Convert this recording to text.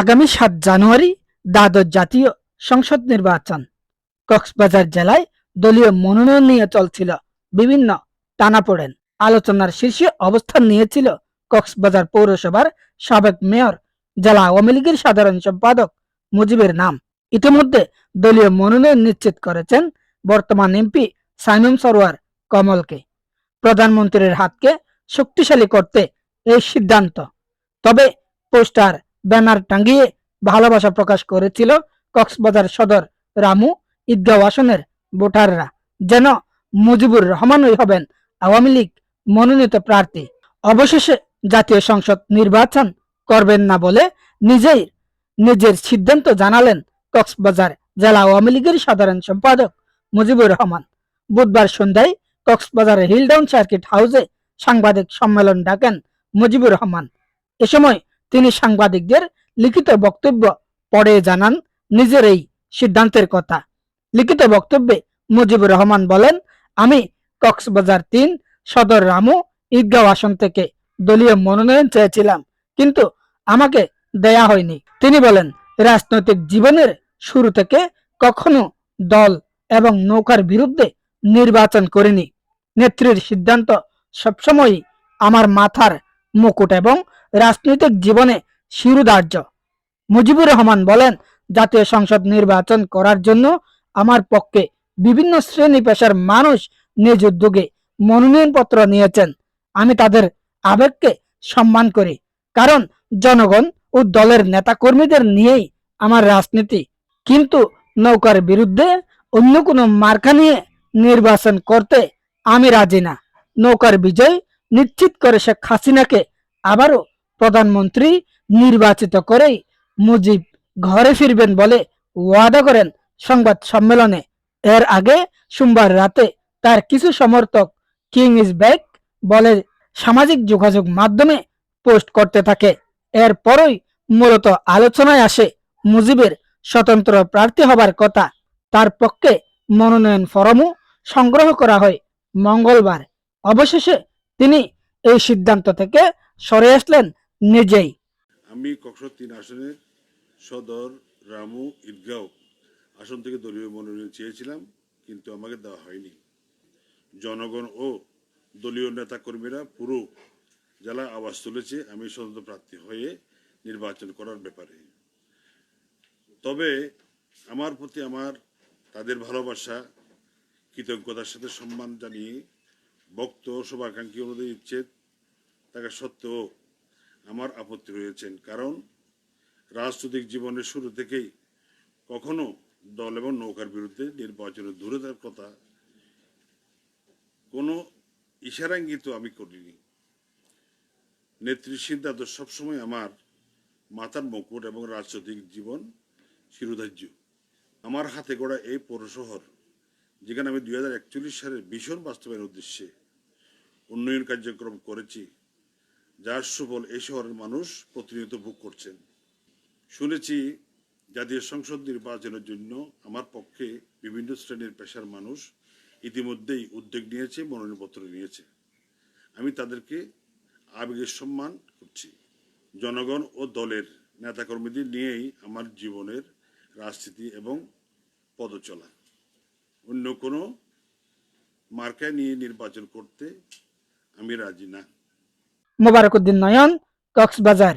আগামী সাত জানুয়ারি দ্বাদশ জাতীয় সংসদ নির্বাচন। কক্সবাজার জেলায় দলীয় মনোনয়ন নিয়ে চলছিল বিভিন্ন টানাপোড়েন। আলোচনার শীর্ষে অবস্থান নিয়েছিল কক্সবাজার পৌরসভার সাবেক মেয়র, জেলা আওয়ামী লীগের সাধারণ সম্পাদক মুজিবের নাম। ইতিমধ্যে দলীয় মনোনয়ন নিশ্চিত করেছেন বর্তমান এমপি সাইমন সরোয়ার কমলকে। প্রধানমন্ত্রীর হাতকে শক্তিশালী করতে এই সিদ্ধান্ত। তবে পোস্টার ব্যানার টাঙ্গিয়ে ভালোবাসা প্রকাশ করেছিল কক্সবাজার সদর রামু ঈদগাঁও আসনের ভোটাররা। যেন মুজিবুর রহমানই হবেন আওয়ামী লীগ মনোনীত প্রার্থী। অবশেষে জাতীয় সংসদ নির্বাচন করবেন না বলে নিজেই নিজের সিদ্ধান্ত জানালেন কক্সবাজার জেলা আওয়ামী লীগের সাধারণ সম্পাদক মুজিবুর রহমান। বুধবার সন্ধ্যায় কক্সবাজারের হিলডাউন সার্কিট হাউসে সাংবাদিক সম্মেলন ডাকেন মুজিবুর রহমান। এ সময় তিনি সাংবাদিকদের লিখিত বক্তব্য পড়ে জানান নিজের এই সিদ্ধান্তের কথা। লিখিত বক্তব্যে মুজিবুর রহমান বলেন, আমি কক্সবাজার তিন, সদর রামু, ঈদগাঁও আসন থেকে দলীয় মনোনয়ন চেয়েছিলাম, কিন্তু আমাকে দেয়া হয়নি। তিনি বলেন, রাজনৈতিক জীবনের শুরু থেকে কখনো দল এবং নৌকার বিরুদ্ধে নির্বাচন করিনি। নেত্রীর সিদ্ধান্ত সবসময়ই আমার মাথার মুকুট এবং রাজনৈতিক জীবনে শিরোধার্য। মুজিবুর রহমান বলেন, জাতীয় সংসদ নির্বাচন করার জন্য আমার পক্ষে বিভিন্ন শ্রেণি পেশার মানুষ নিজ উদ্যোগে মনোনয়নপত্র নিয়েছেন। আমি তাদের আবেগকে সম্মান করি, কারণ জনগণ ও দলের নেতাকর্মীদের নিয়েই আমার রাজনীতি। কিন্তু নৌকার বিরুদ্ধে অন্য কোনো মার্কা নিয়ে নির্বাচন করতে আমি রাজি না। নৌকার বিজয় নিশ্চিত করে শেখ হাসিনাকে আবারও প্রধানমন্ত্রী নির্বাচিত করেই মুজিব ঘরে ফিরবেন বলে ওয়াদা করেন সংবাদ সম্মেলনে। এর আগে সোমবার রাতে তার কিছু সমর্থক কিং ইজ ব্যাক বলে সামাজিক যোগাযোগ মাধ্যমে পোস্ট করতে থাকে। এরপরই মূলত আলোচনায় আসে মুজিবের স্বতন্ত্র প্রার্থী হবার কথা। তার পক্ষে মনোনয়ন ফরমও সংগ্রহ করা হয় মঙ্গলবার। অবশেষে তিনি এই সিদ্ধান্ত থেকে সরে আসলেন নিজেই আমি কক্সর তিন আসনের সদর রামু ঈদগাঁও আসন থেকে দলীয় মনোনয়ন চেয়েছিলাম, কিন্তু আমাকে দেওয়া হয়নি। জনগণ ও দলীয় নেতাকর্মীরা পুরো জেলা আওয়াজ তুলেছে, আমি স্বতন্ত্র প্রার্থী হয়ে নির্বাচন করার ব্যাপারে। তবে আমার প্রতি আমার তাদের ভালোবাসা, কৃতজ্ঞতার সাথে সম্মান জানিয়ে ভক্ত শুভাকাঙ্ক্ষী অনুযায়ী ইচ্ছে থাকা সত্ত্বেও আমার আপত্তি রয়েছেন। কারণ রাজনৈতিক জীবনের শুরু থেকেই কখনো দল এবং নৌকার বিরুদ্ধে নির্বাচনের দূরে থাকার কথা কোনো ইশারাঙ্গিত আমি করিনি। নেত্রীর সিদ্ধান্ত সবসময় আমার মাথার মুকুট এবং রাজনৈতিক জীবন শিরোধার্য। আমার হাতে গড়া এই পৌরশহর যেখানে আমি দুই হাজার একচল্লিশ সালের ভীষণ বাস্তবায়নের উদ্দেশ্যে উন্নয়ন কার্যক্রম করেছি যার সুবল এই শহরের মানুষ প্রতিনিয়ত ভোগ করছেন। শুনেছি জাতীয় সংসদ নির্বাচনের জন্য আমার পক্ষে বিভিন্ন শ্রেণির পেশার মানুষ ইতিমধ্যেই উদ্যোগ নিয়েছে, মনোনয়নপত্র নিয়েছে। আমি তাদেরকে আবেগের সম্মান করছি। জনগণ ও দলের নেতাকর্মীদের নিয়েই আমার জীবনের রাজনীতি এবং পদচলা। অন্য কোনো মার্কায় নিয়ে নির্বাচন করতে আমি রাজি না। মোবারকুদ্দিন নয়ন কক্সবাজার।